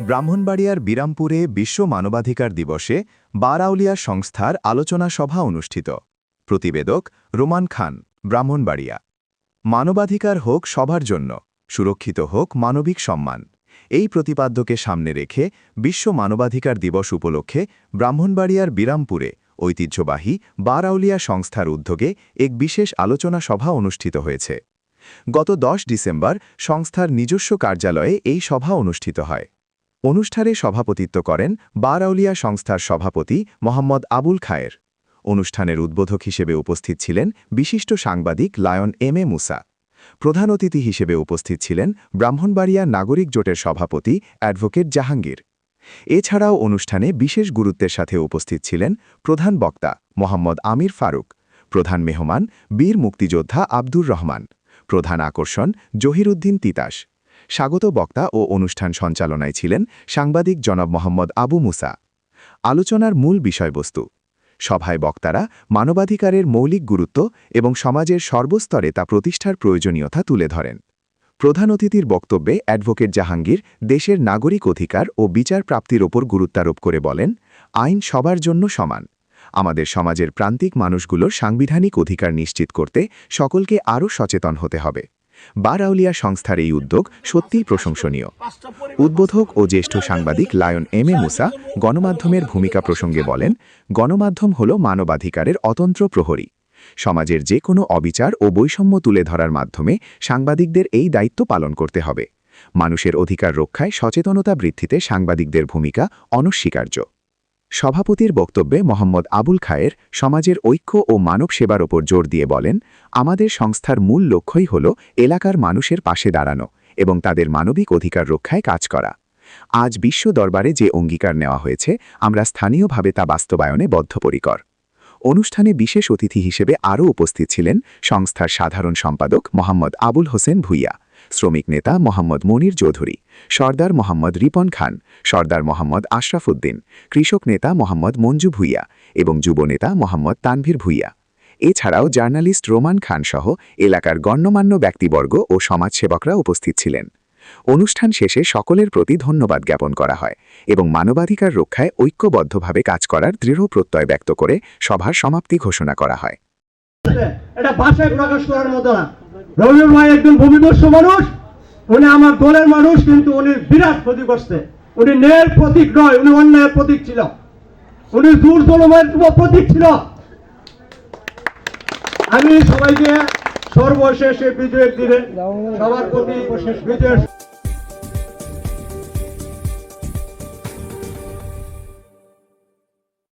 ব্রাহ্মণবাড়িয়ার বিরামপুরে বিশ্ব মানবাধিকার দিবসে বারাউলিয়া সংস্থার আলোচনা সভা অনুষ্ঠিত। প্রতিবেদক রোমান খান, ব্রাহ্মণবাড়িয়া। মানবাধিকার হোক সবার জন্য, সুরক্ষিত হোক মানবিক সম্মান। এই প্রতিপাদ্যকে সামনে রেখে বিশ্ব মানবাধিকার দিবস উপলক্ষে ব্রাহ্মণবাড়িয়ার বিরামপুরে ঐতিহ্যবাহী বারাউলিয়া সংস্থার উদ্যোগে এক বিশেষ আলোচনা সভা অনুষ্ঠিত হয়েছে। গত দশ ডিসেম্বর সংস্থার নিজস্ব কার্যালয়ে এই সভা অনুষ্ঠিত হয়। অনুষ্ঠানে সভাপতিত্ব করেন বারাউলিয়া সংস্থার সভাপতি মোহাম্মদ আবুল খায়ের। অনুষ্ঠানের উদ্বোধক হিসেবে উপস্থিত ছিলেন বিশিষ্ট সাংবাদিক লায়ন এম এ মুসা। প্রধান অতিথি হিসেবে উপস্থিত ছিলেন ব্রাহ্মণবাড়িয়া নাগরিক জোটের সভাপতি অ্যাডভোকেট জাহাঙ্গীর। এছাড়াও অনুষ্ঠানে বিশেষ গুরুত্বের সাথে উপস্থিত ছিলেন প্রধান বক্তা মোহাম্মদ আমির ফারুক, প্রধান মেহমান বীর মুক্তিযোদ্ধা আব্দুর রহমান, প্রধান আকর্ষণ জহিরুদ্দিন তিতাস স্বাগত বক্তা ও অনুষ্ঠান সঞ্চালনায় ছিলেন সাংবাদিক জনাব মোহাম্মদ আবু মুসা। আলোচনার মূল বিষয়বস্তু, সভায় বক্তারা মানবাধিকারের মৌলিক গুরুত্ব এবং সমাজের সর্বস্তরে তা প্রতিষ্ঠার প্রয়োজনীয়তা তুলে ধরেন। প্রধান অতিথির বক্তব্যে অ্যাডভোকেট জাহাঙ্গীর দেশের নাগরিক অধিকার ও বিচার প্রাপ্তির ওপর গুরুত্বারোপ করে বলেন, আইন সবার জন্য সমান। আমাদের সমাজের প্রান্তিক মানুষগুলোর সাংবিধানিক অধিকার নিশ্চিত করতে সকলকে আরও সচেতন হতে হবে। বারাউলিয়া সংস্থার এই উদ্যোগ সত্যিই প্রশংসনীয়। উদ্বোধক ও জ্যেষ্ঠ সাংবাদিক লায়ন এম এ মুসা গণমাধ্যমের ভূমিকা প্রসঙ্গে বলেন, গণমাধ্যম হল মানবাধিকারের অতন্ত্র প্রহরী। সমাজের যে কোনো অবিচার ও বৈষম্য তুলে ধরার মাধ্যমে সাংবাদিকদের এই দায়িত্ব পালন করতে হবে। মানুষের অধিকার রক্ষায় সচেতনতা বৃদ্ধিতে সাংবাদিকদের ভূমিকা অনস্বীকার্য। সভাপতির বক্তব্যে মোহাম্মদ আবুল খায়ের সমাজের ঐক্য ও মানব সেবার ওপর জোর দিয়ে বলেন, আমাদের সংস্থার মূল লক্ষ্যই হল এলাকার মানুষের পাশে দাঁড়ানো এবং তাদের মানবিক অধিকার রক্ষায় কাজ করা। আজ বিশ্ব দরবারে যে অঙ্গীকার নেওয়া হয়েছে, আমরা স্থানীয়ভাবে তা বাস্তবায়নে বদ্ধপরিকর। অনুষ্ঠানে বিশেষ অতিথি হিসেবে আরও উপস্থিত ছিলেন সংস্থার সাধারণ সম্পাদক মোহাম্মদ আবুল হোসেন ভুইয়া। শ্রমিক নেতা মোহাম্মদ মনির চৌধুরী, সর্দার মোহাম্মদ রিপন খান, সর্দার মোহাম্মদ আশরাফ উদ্দিন, কৃষক নেতা মোহাম্মদ মঞ্জু ভুইয়া এবং যুব নেতা মোহাম্মদ তানভীর ভুইয়া। এছাড়াও জার্নালিস্ট রোমান খান সহ এলাকার গণ্যমান্য ব্যক্তিবর্গ ও সমাজসেবকরা উপস্থিত ছিলেন। অনুষ্ঠান শেষে সকলের প্রতি ধন্যবাদ জ্ঞাপন করা হয় এবং মানবাধিকার রক্ষায় ঐক্যবদ্ধভাবে কাজ করার দৃঢ় প্রত্যয় ব্যক্ত করে সভার সমাপ্তি ঘোষণা করা হয়। এটা ভাষায় প্রকাশ করার মতো না। রবিউল ভাই একজন ভূমিদস্য মানুষ, উনি আমার দলের মানুষ, কিন্তু উনি বিরাট ক্ষতি করছে উনি ন্যায়ের প্রতীক নয়, উনি অন্যায়ের প্রতীক ছিল। উনি দূর জলমের প্রতীক ছিল। আমি সবাইকে সর্বশেষে বিজয়ের দিনে সবার প্রতি বিজয়ের